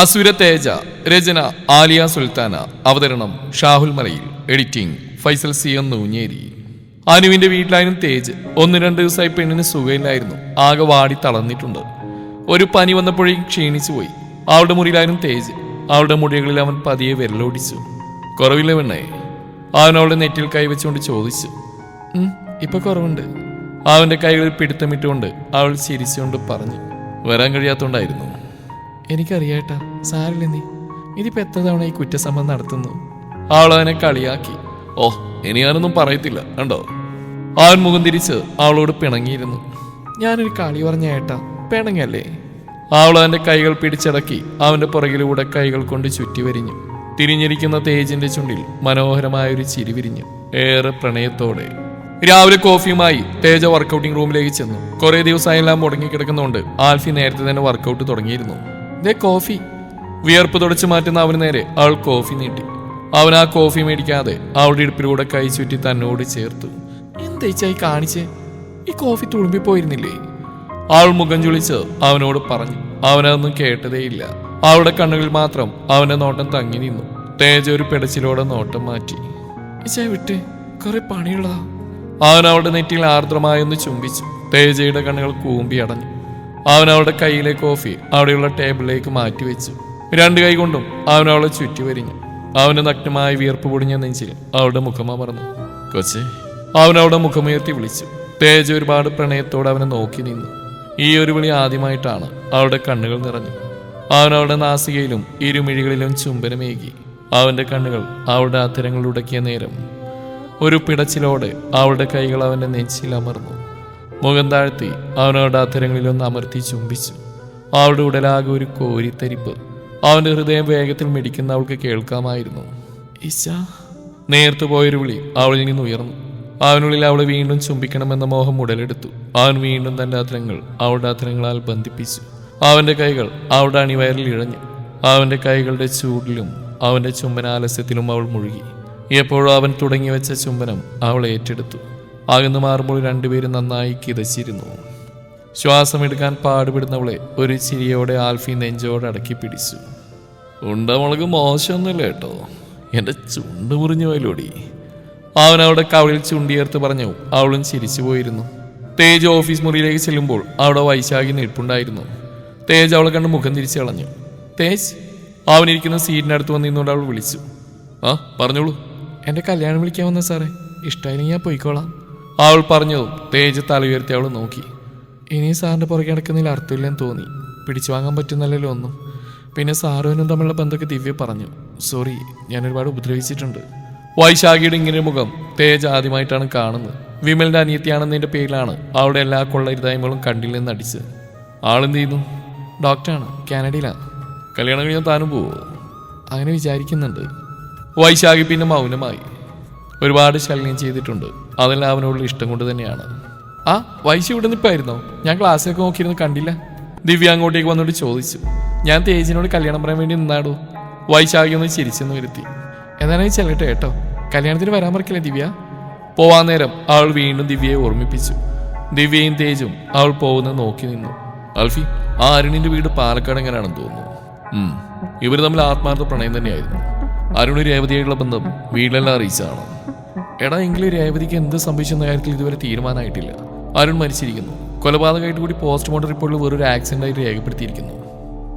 അസുര തേജ രചന ആലിയ സുൽത്താന അവതരണം Shahul Malayil editing Faisal C M Noonjeri. അനുവിന്റെ വീട്ടിലായിരുന്നു തേജ്. ഒന്ന് രണ്ട് ദിവസമായി പെണ്ണിന് സുഖമില്ലായിരുന്നു ആകെ വാടി തളർന്നിട്ടുണ്ട്. ഒരു പനി വന്നപ്പോഴേക്കും ക്ഷീണിച്ചു പോയി. അവളുടെ മുറിയിലായിരുന്നു തേജ്. അവളുടെ മുടികളിൽ അവൻ പതിയെ വിരലോടിച്ചു. കുറവില്ല പെണ്ണേ? അവൻ അവളുടെ നെറ്റിൽ കൈവച്ചുകൊണ്ട് ചോദിച്ചു. "ഉം, ഇപ്പൊ കുറവുണ്ട്. അവന്റെ കൈകളിൽ പിടുത്തമിട്ടുകൊണ്ട് അവൾ ചിരിച്ചുകൊണ്ട് പറഞ്ഞു. വരാൻ കഴിയാത്തോണ്ടായിരുന്നു. എനിക്കറിയാട്ടാ. സാരില്ല നീ. ഇതിപ്പോ എത്ര തവണ ഈ കുറ്റസമ്മതം നടത്തുന്നു? അവൾ കളിയാക്കി. ഓ ഇനി ഞാനൊന്നും പറയത്തില്ല കണ്ടോ? അവൻ മുഖം തിരിച്ച് അവളോട് പിണങ്ങിയിരുന്നു. ഞാനൊരു കളി പറഞ്ഞ ഏട്ടാ പിണങ്ങല്ലേ? അവൾ കൈകൾ പിടിച്ചടക്കി അവന്റെ പുറകിലൂടെ കൈകൾ കൊണ്ട് ചുറ്റി വരിഞ്ഞു. തിരിഞ്ഞിരിക്കുന്ന തേജിന്റെ ചുണ്ടിൽ മനോഹരമായൊരു ചിരി വിരിഞ്ഞു. ഏറെ പ്രണയത്തോടെ. രാവിലെ കോഫിയുമായി തേജ വർക്കൗട്ടിംഗ് റൂമിലേക്ക് ചെന്നു. കുറെ ദിവസമായെല്ലാം മുടങ്ങിക്കിടക്കുന്നതുകൊണ്ട് ആൽഫി നേരത്തെ തന്നെ വർക്കൗട്ട് തുടങ്ങിയിരുന്നു. ദേ കോഫി. വിയർപ്പ് തുടച്ചു മാറ്റുന്ന അവന് നേരെ അവൾ കോഫി നീട്ടി. അവൻ ആ കോഫി മേടിക്കാതെ അവളുടെ ഇടുപ്പിലൂടെ കൈ ചുറ്റി തന്നോട് ചേർത്തു. എന്തേച്ചായി കാണിച്ചേ? ഈ കോഫി തുളുമ്പി പോയിരുന്നില്ലേ അവൾ മുഖം ചുളിച്ച് അവനോട് പറഞ്ഞു. അവനതൊന്നും കേട്ടതേയില്ല. അവളുടെ കണ്ണുകളിൽ മാത്രം അവന്റെ നോട്ടം തങ്ങി നിന്നു. തേജ ഒരു പെടച്ചിലോടെ നോട്ടം മാറ്റി. ഇച്ചായി വിട്ട്. കുറെ പണിയുള്ളതാ. അവൻ അവളുടെ നെറ്റിയിൽ ആർദ്രമായൊന്ന് ചുംബിച്ചു. തേജയുടെ കണ്ണുകൾ കൂമ്പി അടഞ്ഞു. അവൻ അവളുടെ കയ്യിലെ കോഫി അവിടെയുള്ള ടേബിളിലേക്ക് മാറ്റിവെച്ചു. രണ്ട് കൈ കൊണ്ടും അവൻ അവളെ ചുറ്റി വരിഞ്ഞു. അവന് നഗ്നമായ വിയർപ്പ് പൊടിഞ്ഞ നെഞ്ചിൽ അവളുടെ മുഖമമർന്നു കൊച്ചേ. അവൻ അവളുടെ മുഖമുയർത്തി വിളിച്ചു. തേജ ഒരുപാട് പ്രണയത്തോടെ അവനെ നോക്കി നിന്നു. ഈ ഒരു വിളി ആദ്യമായിട്ടാണ് അവളുടെ കണ്ണുകൾ നിറഞ്ഞു. അവൻ അവളുടെ നാസികയിലും ഇരുമിഴികളിലും ചുംബനമേകി. അവന്റെ കണ്ണുകൾ അവളുടെ അത്തരങ്ങൾ ഉടക്കിയ നേരം ഒരു പിടച്ചിലോടെ അവളുടെ കൈകൾ അവന്റെ നെഞ്ചിൽ അമർന്നു. മുഖം താഴ്ത്തി അവനവളുടെ അത്തരങ്ങളിലൊന്ന് അമർത്തി ചുംബിച്ചു. അവളുടെ ഉടലാകെ ഒരു കോരിത്തരിപ്പ് അവന്റെ ഹൃദയം വേഗത്തിൽ മിടിക്കുന്ന അവൾക്ക് കേൾക്കാമായിരുന്നു. ഇശ നേർത്തു പോയൊരു വിളി അവളിൽ നിന്ന് ഉയർന്നു. അവനുള്ളിൽ അവളെ വീണ്ടും ചുംബിക്കണമെന്ന മോഹം ഉടലെടുത്തു. അവൻ വീണ്ടും തന്റെ അത്തരങ്ങൾ അവളുടെ അത്തരങ്ങളാൽ ബന്ധിപ്പിച്ചു. അവന്റെ കൈകൾ അവളുടെ അണിവയറിൽ ഇഴഞ്ഞു. അവന്റെ കൈകളുടെ ചൂടിലും അവന്റെ ചുംബനാലസ്യത്തിലും അവൾ മുഴുകി. എപ്പോഴും അവൻ തുടങ്ങി വെച്ച ചുംബനം അവൾ ഏറ്റെടുത്തു. അകന്നു മാറുമ്പോൾ രണ്ടുപേരും നന്നായി കിതച്ചിരുന്നു. ശ്വാസമെടുക്കാൻ പാടുപെടുന്നവളെ ഒരു ചിരിയോടെ ആൽഫി നെഞ്ചോടെ അടക്കി പിടിച്ചു ഉണ്ടമുളക് മോശമൊന്നുമില്ല കേട്ടോ. എന്റെ ചുണ്ട് മുറിഞ്ഞു പോയിലൂടി അവൻ അവിടെ കവളിൽ ചുണ്ടിയേർത്ത് പറഞ്ഞു അവളും ചിരിച്ചു പോയിരുന്നു. തേജ് ഓഫീസ് മുറിയിലേക്ക് ചെല്ലുമ്പോൾ അവിടെ വൈശാഖി നിൽപ്പുണ്ടായിരുന്നു. തേജ് അവളെ കണ്ട് മുഖം തിരിച്ചു കളഞ്ഞു. തേജ് അവനിരിക്കുന്ന സീറ്റിനടുത്ത് വന്ന് നിന്നുകൊണ്ട് അവൾ വിളിച്ചു. ആ പറഞ്ഞോളൂ. എന്റെ കല്യാണം വിളിക്കാൻ വന്ന സാറേ? ഇഷ്ടമായില്ലെങ്കിൽ ഞാൻ പോയിക്കോളാം. അവൾ പറഞ്ഞു തേജ് തല ഉയർത്തി അവൾ നോക്കി. ഇനി സാറിന്റെ പുറകെ നടക്കുന്നതിൽ അർത്ഥമില്ലെന്ന് തോന്നി. പിടിച്ചു വാങ്ങാൻ പറ്റുന്നല്ലോ ഒന്നും. പിന്നെ സാറുവിനും തമ്മിലുള്ള ബന്ധമൊക്കെ ദിവ്യ പറഞ്ഞു. സോറി ഞാൻ ഒരുപാട് ഉപദ്രവിച്ചിട്ടുണ്ട്. വൈശാഖിയുടെ ഇങ്ങനെ മുഖം തേജ് ആദ്യമായിട്ടാണ് കാണുന്നത്. വിമലിന്റെ അനിയത്തിയാണെന്നതിന്റെ പേരിലാണ് അവിടെ എല്ലാ കൊള്ളരുതായ്മകളും കണ്ടിൽ നിന്ന് അടിച്ച് ആളെന്ത് ചെയ്യുന്നു? ഡോക്ടറാണ് കാനഡയിലാണ് കല്യാണം കഴിഞ്ഞാൽ താനും പോവോ? അങ്ങനെ വിചാരിക്കുന്നുണ്ട്. വൈശാഖി പിന്നെ മൗനമായി. ഒരുപാട് ശല്യം ചെയ്തിട്ടുണ്ട്. അതെല്ലാം അവനോടുള്ള ഇഷ്ടം കൊണ്ട് തന്നെയാണ്. ആ വൈശി ഇവിടെ നിൽപ്പായിരുന്നോ ഞാൻ ക്ലാസ്സിലൊക്കെ നോക്കിയിരുന്ന് കണ്ടില്ല. ദിവ്യ അങ്ങോട്ടേക്ക് വന്നോട്ട് ചോദിച്ചു. ഞാൻ തേജിനോട് കല്യാണം പറയാൻ വേണ്ടി നിന്നാടോ? വൈശാഖി ഒന്ന് ചിരിച്ചെന്ന് വരുത്തി. എന്നാലും ചെല്ലട്ടെ കേട്ടോ. കല്യാണത്തിന് വരാൻ മറക്കില്ല ദിവ്യ? പോവാൻ നേരം അവൾ വീണ്ടും ദിവ്യയെ ഓർമ്മിപ്പിച്ചു. ദിവ്യയും തേജും അവൾ പോകുന്നത് നോക്കി നിന്നു. അൽഫി ആ അരുണിന്റെ വീട് പാലക്കാട് എങ്ങനെയാണെന്ന് തോന്നുന്നു? ഇവർ തമ്മിൽ ആത്മാർത്ഥ പ്രണയം തന്നെയായിരുന്നു. അരുണ് രേവതിയായിട്ടുള്ള ബന്ധം വീട്ടിലെല്ലാം അറിയിച്ചതാണ്. എടാ എങ്കിലും രേവതിക്ക് എന്ത് സംഭവിച്ചെന്ന കാര്യത്തിൽ ഇതുവരെ തീരുമാനമായിട്ടില്ല. അരുൺ മരിച്ചിരിക്കുന്നു. കൊലപാതകമായിട്ട് കൂടി പോസ്റ്റ്മോർട്ടം റിപ്പോർട്ടിൽ വെറൊരു ആക്സിഡന്റ് ആയിട്ട് രേഖപ്പെടുത്തിയിരിക്കുന്നു.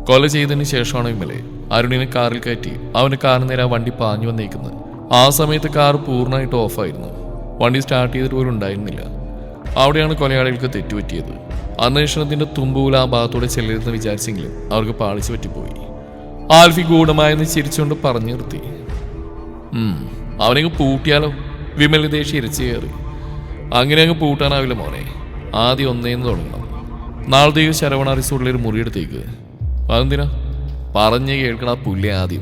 കൊല ചെയ്തതിന് ശേഷമാണ് വിമലെ അരുണിനെ കാറിൽ കയറ്റി അവന് കാറിന് നേരെ വണ്ടി പാഞ്ഞു വന്നേക്കുന്നത്. ആ സമയത്ത് കാർ പൂർണമായിട്ട് ഓഫായിരുന്നു വണ്ടി സ്റ്റാർട്ട് ചെയ്തിട്ട് പോലും ഉണ്ടായിരുന്നില്ല. അവിടെയാണ് കൊലയാളികൾക്ക് തെറ്റുപറ്റിയത്. അന്വേഷണത്തിന്റെ തുമ്പൂല ആ ഭാഗത്തൂടെ ചെല്ലരുതെന്ന് വിചാരിച്ചെങ്കിലും അവർക്ക് പാളിച്ചു പറ്റിപ്പോയി. ആൽഫി ഗൂഢമായെന്ന് ചിരിച്ചുകൊണ്ട് പറഞ്ഞു നിർത്തി. അവനങ്ങ് പൂട്ടിയാലോ? വിമൽ ദേശി ഇരച്ചു കയറി. അങ്ങനെ അങ്ങ് പൂട്ടാനാവില്ല മോനെ. ആദ്യം ഒന്നേന്ന് തുടങ്ങണം. നാളത്തേക്ക് ശരവണ റിസോർട്ടിലൊരു മുറിയെടുത്തേക്ക്. അതെന്തിനാ? പറഞ്ഞു കേൾക്കണ പുല്ല് ആദ്യം.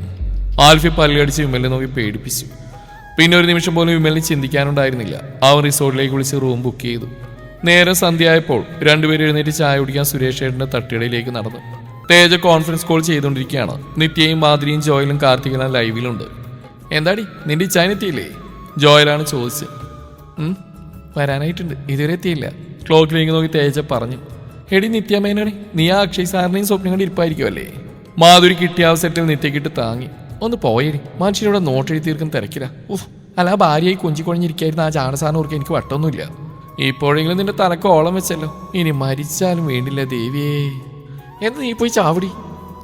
ആൽഫി പല്ലടിച്ച് വിമലിനെ നോക്കി പേടിപ്പിച്ചു. പിന്നെ ഒരു നിമിഷം പോലും വിമലിന് ചിന്തിക്കാനുണ്ടായിരുന്നില്ല. അവൻ റിസോർട്ടിലേക്ക് വിളിച്ച് റൂം ബുക്ക് ചെയ്തു. നേരെ സന്ധ്യയായപ്പോൾ രണ്ടുപേരും എഴുന്നേറ്റ് ചായ കുടിക്കാൻ സുരേഷ് ഏട്ടന്റെ തട്ടിടയിലേക്ക് നടന്നു. തേജ കോൺഫറൻസ് കോൾ ചെയ്തുകൊണ്ടിരിക്കുകയാണ്. നിത്യയും മാതിരിയും ജോയലും കാർത്തികനും ലൈവിലുണ്ട്. എന്താടി നിന്റെ ഇച്ചാനെത്തിയില്ലേ ജോയലാണ് ചോദിച്ചത്. വരാനായിട്ടുണ്ട്. ഇതുവരെ എത്തിയില്ല. ക്ലോക്കിലേക്ക് നോക്കി തേജ പറഞ്ഞു. എടി നിത്യമേനോടെ നീ ആ അക്ഷയ് സാറിനെയും സ്വപ്നം കണ്ട് ഇരിപ്പായിരിക്കുമല്ലേ മാധുരി കിട്ടിയ അവസരത്തിൽ നിത്യക്കിട്ട് താങ്ങി. ഒന്ന് പോയേരി മനുഷ്യരോടെ നോട്ടെഴുതി തീർക്കും തിരക്കില്ല ഉഫ് അല്ല ഭാര്യയായി കൊഞ്ചിക്കൊഴിഞ്ഞിരിക്കായിരുന്നു ആ ചാണസാറിനെ ഓർക്ക് എനിക്ക് വട്ടൊന്നുമില്ല ഇപ്പോഴെങ്കിലും നിന്റെ തലക്ക് ഓളം വെച്ചല്ലോ. ഇനി മരിച്ചാലും വേണ്ടില്ല ദേവിയേ. എന്ന് നീ പോയി ചാവടി?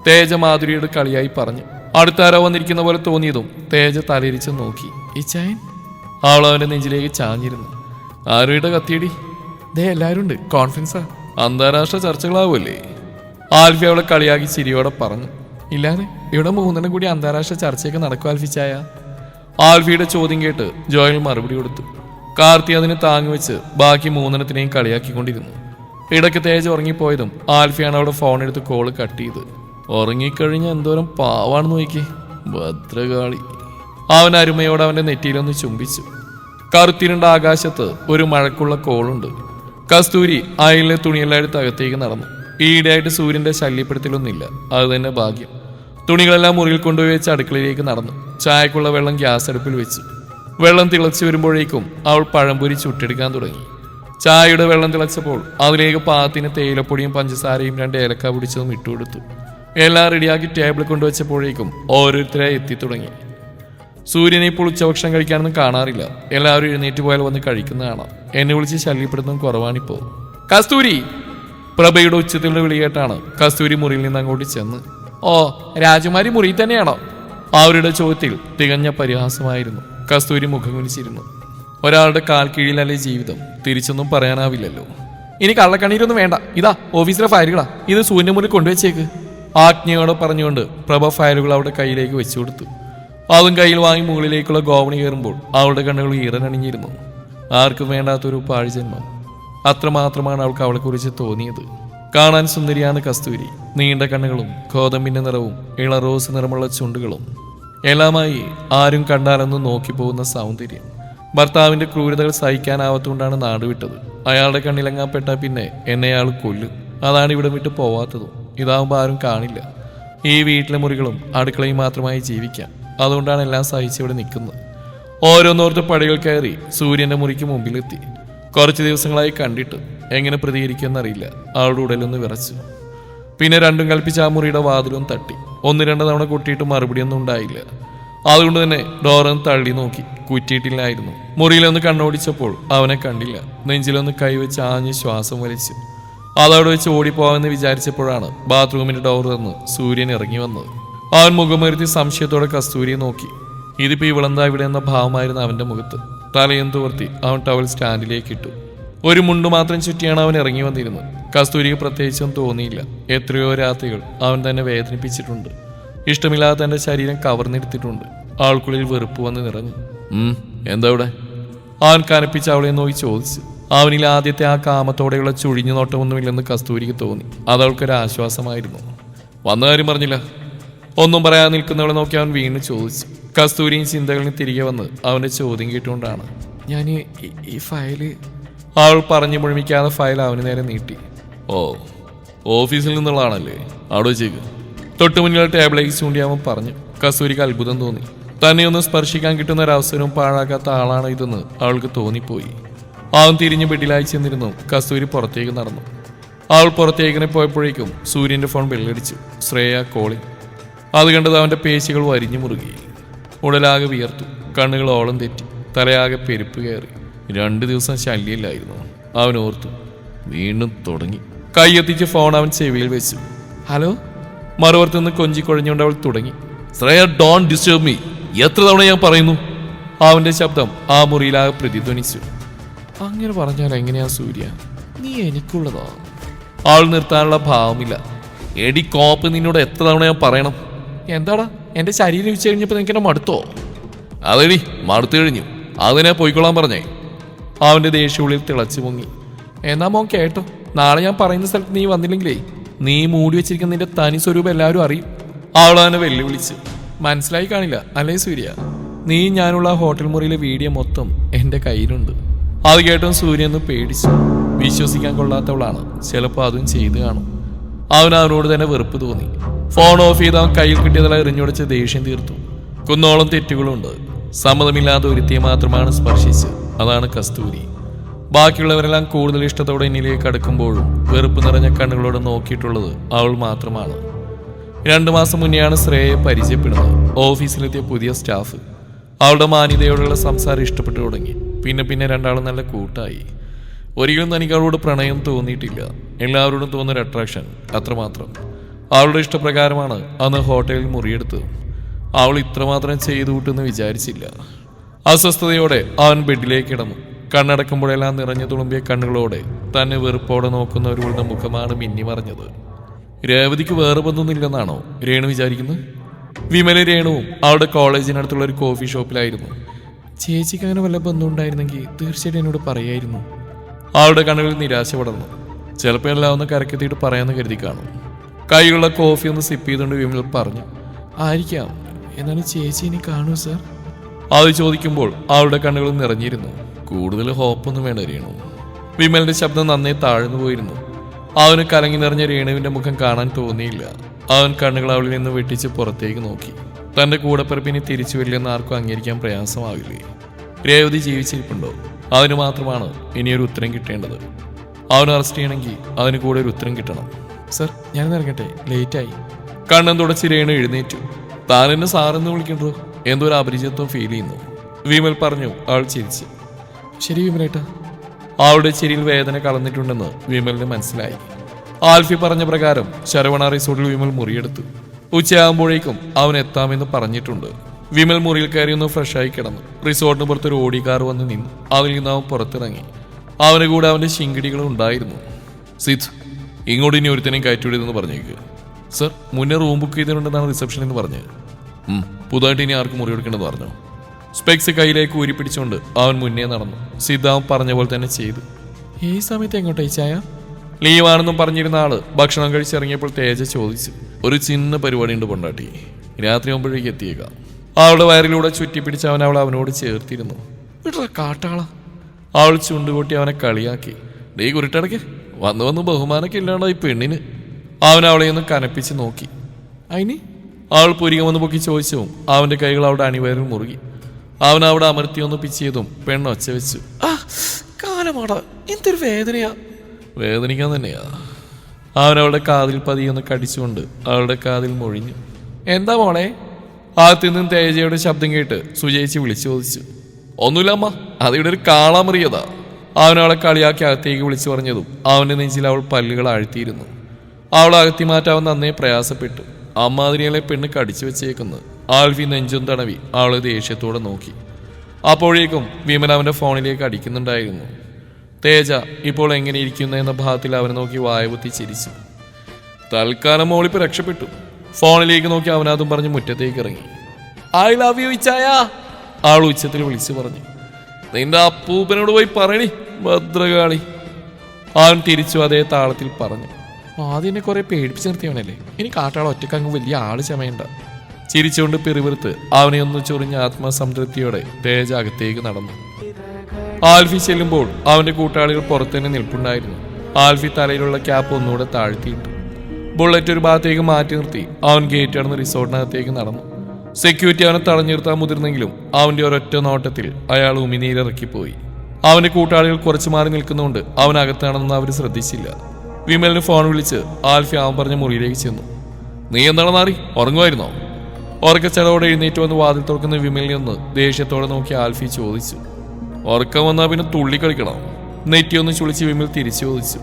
തേജ മാധുരിയുടെ കളിയായി പറഞ്ഞു. അടുത്താരോ വന്നിരിക്കുന്ന പോലെ തോന്നിയതും തേജ തലയിരിച്ച് നോക്കി. ഇച്ചായൻ അവൾ അവന്റെ നെഞ്ചിലേക്ക് ചാഞ്ഞിരുന്നു. ആരുടെ കത്തിയടി? ദേ എല്ലാവരും ഉണ്ട് കോൺഫറൻസാ. അന്താരാഷ്ട്ര ചർച്ചകളാവുമല്ലേ ആൽഫി അവളെ കളിയാക്കി ചിരിയോടെ പറഞ്ഞു. ഇല്ലാതെ ഇവിടെ മൂന്നെണ്ണം കൂടി അന്താരാഷ്ട്ര ചർച്ചയൊക്കെ നടക്കും ആൽഫിച്ചായ ആൽഫിയുടെ ചോദ്യം കേട്ട് ജോയൽ മറുപടി കൊടുത്തു. കാർത്തി അതിനെ താങ്ങിവെച്ച് ബാക്കി മൂന്നെണ്ണത്തിനെയും കളിയാക്കിക്കൊണ്ടിരുന്നു. ഇടയ്ക്ക് തേജ് ഉറങ്ങിപ്പോയതും ആൽഫിയാണ് അവിടെ ഫോൺ എടുത്ത് കോൾ കട്ട് ചെയ്ത് ഉറങ്ങിക്കഴിഞ്ഞ എന്തോരം പാവാണെന്ന് നോക്കി ഭദ്രകാളി. അവൻ അരുമയോട് അവന്റെ നെറ്റിയിലൊന്ന് ചുംബിച്ചു. കറുത്തിരുണ്ട ആകാശത്ത് ഒരു മഴക്കുള്ള കോളുണ്ട് കസ്തൂരി അയലിലെ തുണിയെല്ലാം എടുത്ത് അകത്തേക്ക് നടന്നു. ഈയിടെയായിട്ട് സൂര്യന്റെ ശല്യപ്പെടുത്തലൊന്നുമില്ല. അത് തന്നെ ഭാഗ്യം. തുണികളെല്ലാം മുറിയിൽ കൊണ്ടുപോയി വെച്ച് അടുക്കളയിലേക്ക് നടന്നു. ചായക്കുള്ള വെള്ളം ഗ്യാസ് അടുപ്പിൽ വെച്ചു. വെള്ളം തിളച്ചു വരുമ്പോഴേക്കും അവൾ പഴംപൊരി ചുട്ടെടുക്കാൻ തുടങ്ങി. ചായയുടെ വെള്ളം തിളച്ചപ്പോൾ അതിലേക്ക് പാത്തിന് തേയിലപ്പൊടിയും പഞ്ചസാരയും രണ്ട് ഏലക്ക പിടിച്ചതും ഇട്ടുകൊടുത്തു. എല്ലാം റെഡിയാക്കി ടേബിൾ കൊണ്ടുവച്ചപ്പോഴേക്കും ഓരോരുത്തരായി എത്തി തുടങ്ങി. സൂര്യനെ ഇപ്പോൾ ഉച്ചഭക്ഷണം കഴിക്കാനൊന്നും കാണാറില്ല. എല്ലാവരും എഴുന്നേറ്റ് പോയാൽ വന്ന് കഴിക്കുന്ന കാണാം എന്നെ വിളിച്ച് ശല്യപ്പെടുത്തുന്ന കുറവാണിപ്പോ. കസ്തൂരി! പ്രഭയുടെ ഉച്ചത്തിലുള്ള വിളി കേട്ടാണ് കസ്തൂരി മുറിയിൽ നിന്ന് അങ്ങോട്ട് ചെന്ന്. ഓ രാജകുമാരി മുറിയിൽ തന്നെയാണോ? അവരുടെ ചോദ്യത്തിൽ തികഞ്ഞ പരിഹാസമായിരുന്നു. കസ്തൂരി മുഖം കുനിച്ചിരുന്നു. ഒരാളുടെ കാൽ കീഴിലല്ലേ ജീവിതം? തിരിച്ചൊന്നും പറയാനാവില്ലല്ലോ. ഇനി കള്ളക്കണ്ണീരൊന്നും വേണ്ട. ഇതാ ഓഫീസിലെ ഫയലുകളാ. ഇത് സൂര്യമുറി കൊണ്ടുവച്ചേക്ക്. ആജ്ഞയോടെ പറഞ്ഞുകൊണ്ട് പ്രഭ ഫയലുകൾ അവിടെ കയ്യിലേക്ക് വെച്ചു കൊടുത്തു അതും കയ്യിൽ വാങ്ങി മുകളിലേക്കുള്ള ഗോവണി കയറുമ്പോൾ അവളുടെ കണ്ണുകൾ ഈറനണിഞ്ഞിരുന്നു ആർക്കും വേണ്ടാത്തൊരു പാഴ്ജന്മം. അത്രമാത്രമാണ് അവൾക്ക് അവളെക്കുറിച്ച് തോന്നിയത്. കാണാൻ സുന്ദരിയാണ് കസ്തൂരി. നീണ്ട കണ്ണുകളും ഗോതമ്പിന്റെ നിറവും ഇള റോസ് നിറമുള്ള ചുണ്ടുകളും. എല്ലാമായി ആരും കണ്ടാലൊന്നും നോക്കിപ്പോകുന്ന സൗന്ദര്യം. ഭർത്താവിന്റെ ക്രൂരതകൾ സഹിക്കാനാവാത്തുകൊണ്ടാണ് നാടുവിട്ടത് അയാളുടെ കണ്ണിലങ്ങാപ്പെട്ട പിന്നെ എന്നെ അയാൾ കൊല്ലും. അതാണ് ഇവിടെ വിട്ട് പോവാത്തതും. ഇതാവുമ്പോൾ ആരും കാണില്ല. ഈ വീട്ടിലെ മുറികളും അടുക്കളയും മാത്രമായി ജീവിക്കാം. അതുകൊണ്ടാണ് എല്ലാം സഹിച്ച് ഇവിടെ നിൽക്കുന്നത്. ഓരോന്നോർത്ത് പടികൾ കയറി സൂര്യന്റെ മുറിക്ക് മുമ്പിലെത്തി. കുറച്ച് ദിവസങ്ങളായി കണ്ടിട്ട് എങ്ങനെ പ്രതികരിക്കുമെന്നറിയില്ല. അവളുടെ ഉടലൊന്ന് വിറച്ചു. പിന്നെ രണ്ടും കൽപ്പിച്ച് ആ മുറിയുടെ വാതിലും തട്ടി. ഒന്ന് രണ്ട് തവണ കൊട്ടിയിട്ട് മറുപടിയൊന്നും ഉണ്ടായില്ല. അതുകൊണ്ട് തന്നെ ഡോറൻ തള്ളി നോക്കി. കുറ്റിയിട്ടില്ലായിരുന്നു. മുറിയിലൊന്ന് കണ്ണോടിച്ചപ്പോൾ അവനെ കണ്ടില്ല. നെഞ്ചിലൊന്ന് കൈവച്ച് ആഞ്ഞ് ശ്വാസം വലിച്ചു. അതവിടെ വെച്ച് ഓടിപ്പോവാമെന്ന് വിചാരിച്ചപ്പോഴാണ് ബാത്റൂമിന്റെ ഡോർ തുറന്ന് സൂര്യൻ ഇറങ്ങി വന്നത്. അവൻ മുഖമുയർത്തി സംശയത്തോടെ കസ്തൂരിയെ നോക്കി. ഇതിപ്പോ ഇവളെന്താ ഇവിടെ എന്ന ഭാവമായിരുന്നു അവന്റെ മുഖത്ത്. തലയും തുവർത്തി അവൻ ടവൽ സ്റ്റാൻഡിലേക്ക് ഇട്ടു. ഒരു മുണ്ട് മാത്രം ചുറ്റിയാണ് അവൻ ഇറങ്ങി വന്നിരുന്നത്. കസ്തൂരിക്ക് പ്രത്യേകിച്ചൊന്നും തോന്നിയില്ല. എത്രയോ രാത്രികൾ അവൻ തന്നെ വേദനിപ്പിച്ചിട്ടുണ്ട്. ഇഷ്ടമില്ലാതെ തന്റെ ശരീരം കവർന്നെടുത്തിട്ടുണ്ട്. ആൾക്കുള്ളിൽ വെറുപ്പ് വന്ന് നിറഞ്ഞു. എന്താ ഇവിടെ? അവൻ കനപ്പിച്ച് അവളെ നോക്കി ചോദിച്ചു. അവനിൽ ആദ്യത്തെ ആ കാമത്തോടെയുള്ള ചുഴിഞ്ഞു നോട്ടമൊന്നുമില്ലെന്ന് കസ്തൂരിക്ക് തോന്നി. അതവൾക്കൊരു ആശ്വാസമായിരുന്നു വന്ന കാര്യം പറഞ്ഞില്ല. ഒന്നും പറയാതെ നിൽക്കുന്നവളെ നോക്കി അവൻ വീണ്ടും ചോദിച്ചു. കസ്തൂരിയും ചിന്തകളും തിരികെ വന്ന് അവന്റെ ചോദ്യം കേട്ടുകൊണ്ടാണ്. ഞാൻ ഈ- ഫയൽ അവൾ പറഞ്ഞു മുഴുമിക്കാതെ ഫയൽ അവന് നേരെ നീട്ടി. ഓ ഓഫീസിൽ നിന്നുള്ളതാണല്ലേ? അവിടെ വെച്ചേക്ക്. തൊട്ടു മുന്നിലുള്ള ടേബിളേക്ക് ചൂണ്ടി അവൻ പറഞ്ഞു. കസ്തൂരിക്ക് അത്ഭുതം തോന്നി. തന്നെ ഒന്ന് സ്പർശിക്കാൻ കിട്ടുന്ന ഒരു അവസരവും പാഴാക്കാത്ത ആളാണ് ഇതെന്ന് അവൾക്ക് തോന്നിപ്പോയി. അവൻ തിരിഞ്ഞ് ബെഡിലായി ചെന്നിരുന്നു. കസ്തൂരി പുറത്തേക്ക് നടന്നു. അവൾ പുറത്തേക്കിനെ പോയപ്പോഴേക്കും സൂര്യന്റെ ഫോൺ ബെല്ലടിച്ചു. ശ്രേയ കോളിംഗ് അത് കണ്ടത് അവന്റെ പേശികൾ വരിഞ്ഞു മുറുകി. ഉടലാകെ വിയർത്തു. കണ്ണുകൾ ഓളം തെറ്റി. തലയാകെ പെരുപ്പ് കയറി. രണ്ടു ദിവസം ശല്യമില്ലായിരുന്നു. അവൻ ഓർത്തു വീണ്ടും തുടങ്ങി. കൈയെത്തിച്ച് ഫോൺ അവൻ ചെവിയിൽ വെച്ചു. ഹലോ? മറുപുറത്തുനിന്ന് കൊഞ്ചി കൊഴഞ്ഞുകൊണ്ട് അവൾ തുടങ്ങി. ശ്രേയ ഡോൺ ഡിസ്റ്റർബ് മീ എത്ര തവണ ഞാൻ പറയുന്നു? അവന്റെ ശബ്ദം ആ മുറിയിലാകെ പ്രതിധ്വനിച്ചു. അങ്ങനെ പറഞ്ഞാൽ എങ്ങനെയാ സൂര്യ? നീ എനിക്കുള്ളതാ. ആൾ നിർത്താനുള്ള ഭാവമില്ല. എടി കോപ്പ് നിന്നോട് എത്ര തവണ ഞാൻ പറയണം? എന്താടാ? എന്റെ ശരീരം വെച്ച് കഴിഞ്ഞപ്പോ നിനക്ക് എന്നെ മടുത്തോ? അതെടി മടുത്തു കഴിഞ്ഞു. അതിനെ പോയിക്കൊള്ളാൻ പറഞ്ഞേ. അവന്റെ ദേഷ്യമുള്ളിൽ തിളച്ചു പൊങ്ങി. എന്നാ മോൻ കേട്ടോ നാളെ ഞാൻ പറയുന്ന സ്ഥലത്ത് നീ വന്നില്ലെങ്കിലേ നീ മൂടി വെച്ചിരിക്കുന്ന നിന്റെ തനി സ്വരൂപം എല്ലാവരും അറിയും. അവളവനെ വെല്ലുവിളിച്ച്. മനസ്സിലായി കാണില്ല അല്ലേ സൂര്യ? നീ ഞാനുള്ള ഹോട്ടൽ മുറിയിലെ വീഡിയോ മൊത്തം എന്റെ കയ്യിലുണ്ട്. അത് കേട്ടോ സൂര്യ ഒന്ന് പേടിച്ചു. വിശ്വസിക്കാൻ കൊള്ളാത്തവളാണ്. ചിലപ്പോൾ അതും ചെയ്തു കാണും. അവൻ അവനോട് തന്നെ വെറുപ്പ് തോന്നി. ഫോൺ ഓഫ് ചെയ്ത് അവൻ കയ്യിൽ കിട്ടിയതെല്ലാം എറിഞ്ഞുടച്ച് ദേഷ്യം തീർത്തു. കുന്നോളം തെറ്റുകളുണ്ട്. സമ്മതമില്ലാത്ത ഒരുത്തിയെ മാത്രമാണ് സ്പർശിച്ച് അതാണ് കസ്തൂരി. ബാക്കിയുള്ളവരെല്ലാം കൂടുതൽ ഇഷ്ടത്തോടെ എന്നിലേക്ക് അടുക്കുമ്പോഴും വെറുപ്പ് നിറഞ്ഞ കണ്ണുകളോട് നോക്കിയിട്ടുള്ളത് അവൾ മാത്രമാണ്. രണ്ടു മാസം മുന്നെയാണ് ശ്രേയയെ പരിചയപ്പെടുന്നത്. ഓഫീസിലെത്തിയ പുതിയ സ്റ്റാഫ്. അവളുടെ മാന്യതയോടുള്ള സംസാരം ഇഷ്ടപ്പെട്ടു തുടങ്ങി. പിന്നെ പിന്നെ രണ്ടാളും നല്ല കൂട്ടായി. ഒരിക്കലും തനിക്ക് അവളോട് പ്രണയം തോന്നിയിട്ടില്ല. എല്ലാവരോടും തോന്നുന്നൊരു അട്രാക്ഷൻ അത്രമാത്രം. അവളുടെ ഇഷ്ടപ്രകാരമാണ് അന്ന് ഹോട്ടലിൽ മുറിയെടുത്തത്. അവൾ ഇത്രമാത്രം ചെയ്തു കൂട്ടെന്ന് വിചാരിച്ചില്ല. അസ്വസ്ഥതയോടെ അവൻ ബെഡിലേക്ക് കിടന്നു. കണ്ണടക്കുമ്പോഴെല്ലാം നിറഞ്ഞു തുളുമ്പിയ കണ്ണുകളോടെ തന്നെ വെറുപ്പോടെ നോക്കുന്നവരുടെ മുഖമാണ് മിന്നി മറഞ്ഞത്. രേവതിക്ക് വേറെ ബന്ധമൊന്നുമില്ലെന്നാണോ രേണു വിചാരിക്കുന്നത് വിമല രേണുവും അവളുടെ കോളേജിനടുത്തുള്ള ഒരു കോഫി ഷോപ്പിലായിരുന്നു. ചേച്ചിക്ക് അങ്ങനെ വല്ല ബന്ധമുണ്ടായിരുന്നെങ്കിൽ തീർച്ചയായിട്ടും എന്നോട് പറയായിരുന്നു. അവളുടെ കണ്ണുകളിൽ നിരാശ പടർന്നു. ചിലപ്പോൾ എല്ലാം ഒന്ന് കരക്കെത്തിയിട്ട് പറയാമെന്ന് കരുതി കാണും. കൈയുള്ള കോഫി ഒന്ന് സിപ്പ് ചെയ്തുകൊണ്ട് വിമൽ പറഞ്ഞു ആയിരിക്കാം. എന്നാലും ചേച്ചി ഇനി കാണൂ സാർ അത് ചോദിക്കുമ്പോൾ അവളുടെ കണ്ണുകൾ നിറഞ്ഞിരുന്നു. കൂടുതൽ ഹോപ്പൊന്നും വേണ്ട രേണു. വിമലിന്റെ ശബ്ദം നന്നേ താഴ്ന്നു പോയിരുന്നു. അവന് കലങ്ങി നിറഞ്ഞ രേണുവിന്റെ മുഖം കാണാൻ തോന്നിയില്ല. അവൻ കണ്ണുകൾ അവളിൽ നിന്ന് വെട്ടിച്ച് പുറത്തേക്ക് നോക്കി. തന്റെ കൂടപ്പിറപ്പിനെ തിരിച്ചു വരില്ലെന്ന് ആർക്കും അംഗീകരിക്കാൻ പ്രയാസമാകില്ലേ രേവതി ജീവിച്ചിരിപ്പുണ്ടോ? അവന് മാത്രമാണ് ഇനിയൊരു ഉത്തരം കിട്ടേണ്ടത്. അവൻ അറസ്റ്റ് ചെയ്യണമെങ്കിൽ അതിന് കൂടെ ഒരു ഉത്തരം കിട്ടണം. സർ ഞാൻ ഇറങ്ങട്ടെ. ലേറ്റായി. കണ്ണൻ തുടച്ച് രേണു എഴുന്നേറ്റു? താൻ എന്നെ സാറെന്ന് വിളിക്കണ്ടോ? എന്തോ ഒരു അപരിചിത്വം ഫീൽ ചെയ്യുന്നു. വിമൽ പറഞ്ഞു അവൾ ചിരിച്ച്. ശരി വിമലേട്ടാ. അവളുടെ ചിരിയിൽ വേദന കളഞ്ഞിട്ടുണ്ടെന്ന് വിമലിന് മനസ്സിലായി. ആൽഫി പറഞ്ഞ പ്രകാരം ശരവണ റിസോർട്ടിൽ വിമൽ മുറിയെടുത്തു. ഉച്ചയാകുമ്പോഴേക്കും അവൻ എത്താമെന്ന് പറഞ്ഞിട്ടുണ്ട്. വിമൽ മുറിയിൽ കയറി ഒന്ന് ഫ്രഷായി കിടന്നു. റിസോർട്ടിന് പുറത്തൊരു ഓടി കാർ വന്ന് നിന്നു. അതിൽ നിന്ന് അവൻ പുറത്തിറങ്ങി. അവന് കൂടെ അവന്റെ ശിങ്കിടികളും ഉണ്ടായിരുന്നു. സിദ് ഇങ്ങോട്ട് ഇനി ഒരുത്തനെയും കയറ്റിവിടുതെന്ന് പറഞ്ഞേക്ക്. സർ മുന്നേ റൂം ബുക്ക് ചെയ്തിട്ടുണ്ടെന്നാണ് റിസപ്ഷൻ എന്ന് പറഞ്ഞത്. പുതുതായിട്ട് ഇനി ആർക്കും മുറി കൊടുക്കണമെന്ന് പറഞ്ഞു. സ്പെക്സ് കയ്യിലേക്ക് ഊരി പിടിച്ചുകൊണ്ട് അവൻ മുന്നേ നടന്നു. സിദ്ധാവ് പറഞ്ഞ പോലെ തന്നെ ചെയ്തു. ഈ സമയത്ത് എങ്ങോട്ടാ ചായ? ലീവാണെന്നും പറഞ്ഞിരുന്ന ആൾ ഭക്ഷണം കഴിച്ചിറങ്ങിയപ്പോൾ തേജ ചോദിച്ചു. ഒരു ചിന്ന പരിപാടി ഉണ്ട് പൊണ്ടാട്ടി. രാത്രി ആകുമ്പോഴേക്ക് എത്തിയേക്കാം. അവളുടെ വയറിലൂടെ ചുറ്റിപ്പിടിച്ച് അവൻ അവൾ അവനോട് ചേർത്തിരുന്നു. കാട്ടാള. അവൾ ചുണ്ടുകൂട്ടി അവനെ കളിയാക്കി. ഡേ കുരുട്ടടക്ക്. വന്നു വന്ന് ബഹുമാനൊക്കെ ഇല്ലാണ്ടോ ഈ പെണ്ണിന്. അവൻ അവളെ ഒന്ന് കനപ്പിച്ച് നോക്കി. അതിന് അവൾ പുരികം വന്ന് പൊക്കി ചോദിച്ചതും അവന്റെ കൈകൾ അവിടെ അണിവയറിൽ മുറുകി. അവൻ അവിടെ അമർത്തി ഒന്ന് പിച്ചിയതും പെണ്ണ് ഒച്ച വെച്ചു. ആ കാലമാട എന്തൊരു വേദനയാ. വേദനിക്കാൻ തന്നെയാ. അവൻ അവളുടെ കാതിൽ പതിയൊന്ന് കടിച്ചുകൊണ്ട് അവളുടെ കാതിൽ മൊഴിഞ്ഞു. എന്താ മോളെ? ആദ്യത്തിൽ നിന്നും തേജയുടെ ശബ്ദം കേട്ട് സുജയിച്ച് വിളിച്ചു ചോദിച്ചു. ഒന്നുമില്ല അമ്മ അതിവിടെ ഒരു കാളാമറിയതാ. അവൻ അവളെ കളിയാക്കി അകത്തേക്ക് വിളിച്ചു പറഞ്ഞതും അവന്റെ നെഞ്ചിൽ അവൾ പല്ലുകൾ ആഴ്ത്തിയിരുന്നു. അവൾ അകത്തി മാറ്റാവൻ നന്നേ പ്രയാസപ്പെട്ടു. അമ്മാതിരികളെ പെണ്ണ് കടിച്ചു വെച്ചേക്കുന്നു ആൽഫി നെഞ്ചും തടവി അവളെ ദേഷ്യത്തോടെ നോക്കി. അപ്പോഴേക്കും വിമൻ അവന്റെ ഫോണിലേക്ക് അടിക്കുന്നുണ്ടായിരുന്നു. തേജ ഇപ്പോൾ എങ്ങനെ ഇരിക്കുന്നു എന്ന ഭാഗത്തിൽ അവനെ നോക്കി വായപുത്തി ചിരിച്ചു. തൽക്കാലം മോളിപ്പ് രക്ഷപ്പെട്ടു. ഫോണിലേക്ക് നോക്കി അവനതും പറഞ്ഞ് മുറ്റത്തേക്ക് ഇറങ്ങി. ഐ ലവ് യു ഇച്ചായ ആൾ ഉച്ചത്തിൽ വിളിച്ചു പറഞ്ഞു. നിന്റെ അപ്പൂപ്പനോട് പോയി പറയണി. ഭദ്രകാളി. ആൻ തിരിച്ചു അതേ താളത്തിൽ പറഞ്ഞു. ആദ്യം എന്നെ കുറെ പേടിപ്പിച്ച് നിർത്തിയവനല്ലേ? ഇനി കാട്ടാളെ ഒറ്റക്കങ്ങ് വലിയ ആൾ ചമയണ്ട ചിരിച്ചുകൊണ്ട് പിറുപിറുത്ത് അവനെ ഒന്ന് ചൊറിഞ്ഞ ആത്മസംതൃപ്തിയോടെ തേജ അകത്തേക്ക് നടന്നു. ആൽഫി ചെല്ലുമ്പോൾ അവന്റെ കൂട്ടാളികൾ പുറത്തുതന്നെ നിൽപ്പുണ്ടായിരുന്നു. ആൽഫി തലയിലുള്ള ക്യാപ്പ് ഒന്നുകൂടെ താഴ്ത്തിയിട്ടു. ബുള്ളറ്റ് ഒരു ഭാഗത്തേക്ക് മാറ്റി നിർത്തി അവൻ ഗേറ്റ് അടന്ന് റിസോർട്ടിനകത്തേക്ക് നടന്നു. സെക്യൂരിറ്റി അവനെ തടഞ്ഞു മുതിർന്നെങ്കിലും അവന്റെ ഒരൊറ്റ നോട്ടത്തിൽ അയാൾ ഉമിനീരിറക്കിപ്പോയി. അവന്റെ കൂട്ടാളികൾ കുറച്ചു മാറി നിൽക്കുന്നതുകൊണ്ട് അവൻ അകത്താണെന്ന് അവർ ശ്രദ്ധിച്ചില്ല. വിമലിന് ഫോൺ വിളിച്ച് ആൽഫി അവൻ പറഞ്ഞ മുറിയിലേക്ക് ചെന്നു. നീ എന്താണ് മാറി? ഉറങ്ങുമായിരുന്നോ? ഉറക്കച്ചടവോടെ എഴുന്നേറ്റ് വന്ന് വാതിൽ തുറക്കുന്ന വിമലിൽ നിന്ന് ദേഷ്യത്തോടെ നോക്കി ആൽഫി ചോദിച്ചു. ഉറക്കം വന്നാൽ പിന്നെ തുള്ളി കളിക്കണം? നെറ്റി ഒന്ന് ചുളിച്ച് വിമൽ തിരിച്ചു ചോദിച്ചു.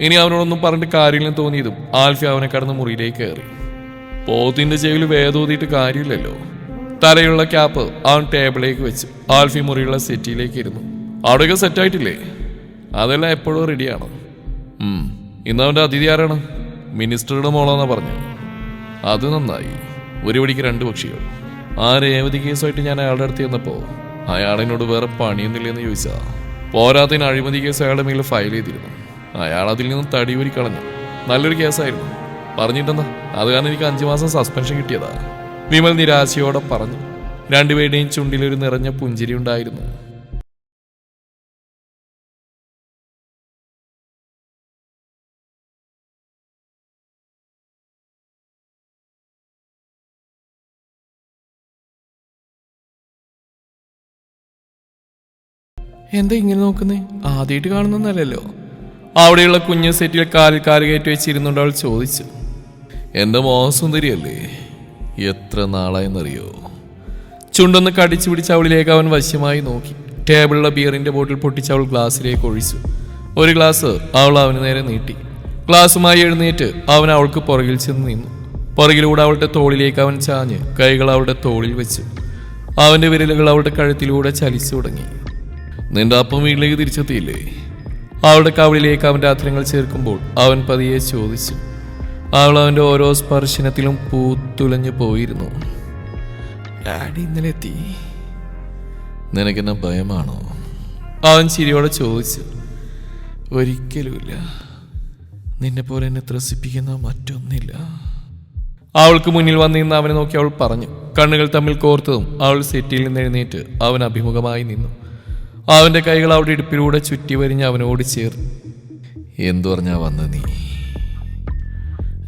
ഇനി അവനോടൊന്നും പറഞ്ഞിട്ട് കാര്യമില്ലെന്ന് തോന്നിയതും ആൽഫി അവനെ കടന്ന് മുറിയിലേക്ക് കയറി. പോത്തിന്റെ ചെവിയിൽ വേദോതിയിട്ട് കാര്യമില്ലല്ലോ. തലയുള്ള ക്യാപ്പ് അവൻ ടേബിളിലേക്ക് വെച്ചു. ആൽഫി മുറിയുള്ള സെറ്റിയിലേക്ക് ഇരുന്നു. അവിടെയൊക്കെ സെറ്റായിട്ടില്ലേ അതെല്ലാം എപ്പോഴും റെഡിയാണ്. ഇന്ന് അവന്റെ അതിഥി ആരാണ്? മിനിസ്റ്ററുടെ മോളാന്നാ പറഞ്ഞു. അത് നന്നായി. ഒരു പടിക്ക് രണ്ട് പക്ഷികൾ. ആ രേവതി കേസുമായിട്ട് ഞാൻ അയാളുടെ അടുത്ത് ചെന്നപ്പോ അയാളിനോട് വേറെ പണിയൊന്നുമില്ലെന്ന് ചോദിച്ചാ. പോരാത്തിന് അഴിമതി കേസ് അയാളുടെ മേലിൽ ഫയൽ ചെയ്തിരുന്നു. അയാൾ അതിൽ നിന്നും തടിയൂരി കളഞ്ഞു. നല്ലൊരു കേസായിരുന്നു. പറഞ്ഞിട്ടെന്നാ അത് കാരണം എനിക്ക് അഞ്ചു മാസം സസ്പെൻഷൻ കിട്ടിയതാ. വിമൽ നിരാശയോടെ പറഞ്ഞു. രണ്ടുപേരുടെയും ചുണ്ടിലൊരു നിറഞ്ഞ പുഞ്ചിരി ഉണ്ടായിരുന്നു. എന്താ ഇങ്ങനെ നോക്കുന്നേ? ആദ്യമായിട്ട് കാണുന്നല്ലോ അവിടെയുള്ള കുഞ്ഞു സെറ്റിൽ കാലിൽ കാൽ കയറ്റി വെച്ചിരുന്നുണ്ട് അവൾ ചോദിച്ചു. എന്റെ മോഹസുന്ദരിയല്ലേ എത്ര നാളായെന്നറിയോ? ചുണ്ടൊന്ന് കടിച്ചു പിടിച്ച് അവളിലേക്ക് അവൻ വശ്യമായി നോക്കി. ടേബിളിലെ ബിയറിന്റെ ബോട്ടിൽ പൊട്ടിച്ച് അവൾ ഗ്ലാസ്സിലേക്ക് ഒഴിച്ചു. ഒരു ഗ്ലാസ് അവൾ അവന് നേരെ നീട്ടി. ഗ്ലാസ്സുമായി എഴുന്നേറ്റ് അവൻ അവൾക്ക് പുറകിൽ ചെന്ന് നിന്നു. പുറകിലൂടെ അവളുടെ തോളിലേക്ക് അവൻ ചാഞ്ഞ് കൈകൾ അവളുടെ തോളിൽ വെച്ചു. അവന്റെ വിരലുകൾ അവളുടെ കഴുത്തിലൂടെ ചലിച്ചു തുടങ്ങി. നിന്റെ അപ്പം വീട്ടിലേക്ക് തിരിച്ചെത്തിയില്ലേ? അവളുടെ കവിളിലേക്ക് അവന്റെ അധരങ്ങൾ ചേർക്കുമ്പോൾ അവൻ പതിയെ ചോദിച്ചു. അവൾ അവന്റെ ഓരോ സ്പർശനത്തിലും പൂത്തുലഞ്ഞു പോയിരുന്നു. ഡാഡി ഇന്നലെ എത്തി? നിനക്കെന്നെ ഭയമാണോ? അവൻ ചിരിയോടെ ചോദിച്ചു. ഒരിക്കലുമില്ല. നിന്നെ പോലെ എന്നെ ത്രസിപ്പിക്കുന്ന മറ്റൊന്നില്ല. അവൾക്ക് മുന്നിൽ വന്നിരുന്ന് അവനെ നോക്കി അവൾ പറഞ്ഞു. കണ്ണുകൾ തമ്മിൽ കോർത്തതും അവൾ സെറ്റിയിൽ നിന്ന് എഴുന്നേറ്റ് അവൻ അഭിമുഖമായി നിന്നു. അവന്റെ കൈകൾ അവിടെ ഇടുപ്പിലൂടെ ചുറ്റി വരിഞ്ഞ് അവനോട് ചേർന്നു. എന്തു പറഞ്ഞാ വന്ന നീ?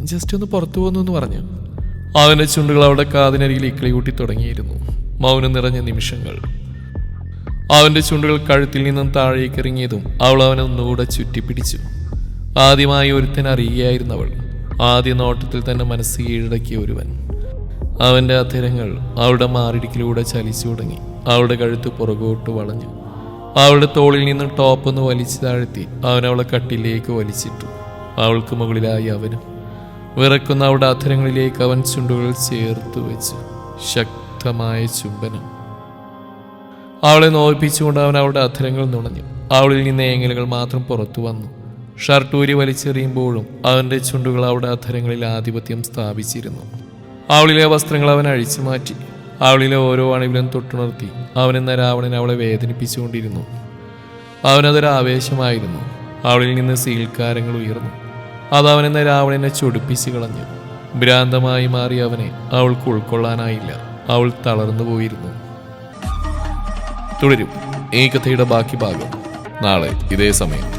ജസ്റ്റ് ഒന്ന് പുറത്തു പോകുന്നു എന്ന് പറഞ്ഞു. അവന്റെ ചുണ്ടുകൾ അവിടെ കാതിനരികിൽ ഇക്കിളി കൂട്ടി തുടങ്ങിയിരുന്നു. മൗനം നിറഞ്ഞ നിമിഷങ്ങൾ. അവന്റെ ചുണ്ടുകൾ കഴുത്തിൽ നിന്നും താഴേക്ക് ഇറങ്ങിയതും അവൾ അവനെ ഒന്നുകൂടെ ചുറ്റിപ്പിടിച്ചു. ആദ്യമായി ഒരുത്തൻ അറിയുകയായിരുന്നു അവൾ. ആദ്യ നോട്ടത്തിൽ തന്നെ മനസ്സ് കീഴടക്കിയ ഒരുവൻ. അവന്റെ അധരങ്ങൾ അവളുടെ മാറിടിക്കിലൂടെ ചലിച്ചു തുടങ്ങി. അവളുടെ കഴുത്ത് പുറകോട്ട് വളഞ്ഞു. അവളുടെ തോളിൽ നിന്നും ടോപ്പ് ഒന്ന് വലിച്ചു താഴ്ത്തി അവൻ അവളെ കട്ടിലേക്ക് വലിച്ചിട്ടു. അവൾക്ക് മുകളിലായി അവനും വിറക്കുന്ന അവളുടെ അധരങ്ങളിലേക്ക് അവൻ ചുണ്ടുകൾ ചേർത്ത് വെച്ചു. ശക്തമായ ചുംബനം. അവളെ നോയിപ്പിച്ചുകൊണ്ട് അവൻ അവളുടെ അധരങ്ങൾ നുണഞ്ഞു. അവളിൽ നിന്ന് ഏങ്ങലുകൾ മാത്രം പുറത്തു വന്നു. ഷർട്ട് ഊരി വലിച്ചെറിയുമ്പോഴും അവന്റെ ചുണ്ടുകൾ അവളുടെ അധരങ്ങളിൽ ആധിപത്യം സ്ഥാപിച്ചിരുന്നു. അവളിലെ വസ്ത്രങ്ങൾ അവൻ അഴിച്ചു മാറ്റി. അവളിലെ ഓരോ അണിവിലും തൊട്ടുണർത്തി അവനെന്ന രാവണൻ അവളെ വേദനിപ്പിച്ചുകൊണ്ടിരുന്നു. അവനതൊരു ആവേശമായിരുന്നു. അവളിൽ നിന്ന് സീൽക്കാരങ്ങൾ ഉയർന്നു. അത് അവനെന്ന രാവണനെ ചൊടിപ്പിച്ച് കളഞ്ഞു. ഭ്രാന്തമായി മാറി അവനെ അവൾക്ക് ഉൾക്കൊള്ളാനായില്ല. അവൾ തളർന്നു പോയിരുന്നു. തുടരും. ഈ കഥയുടെ ബാക്കി ഭാഗം നാളെ ഇതേ സമയം.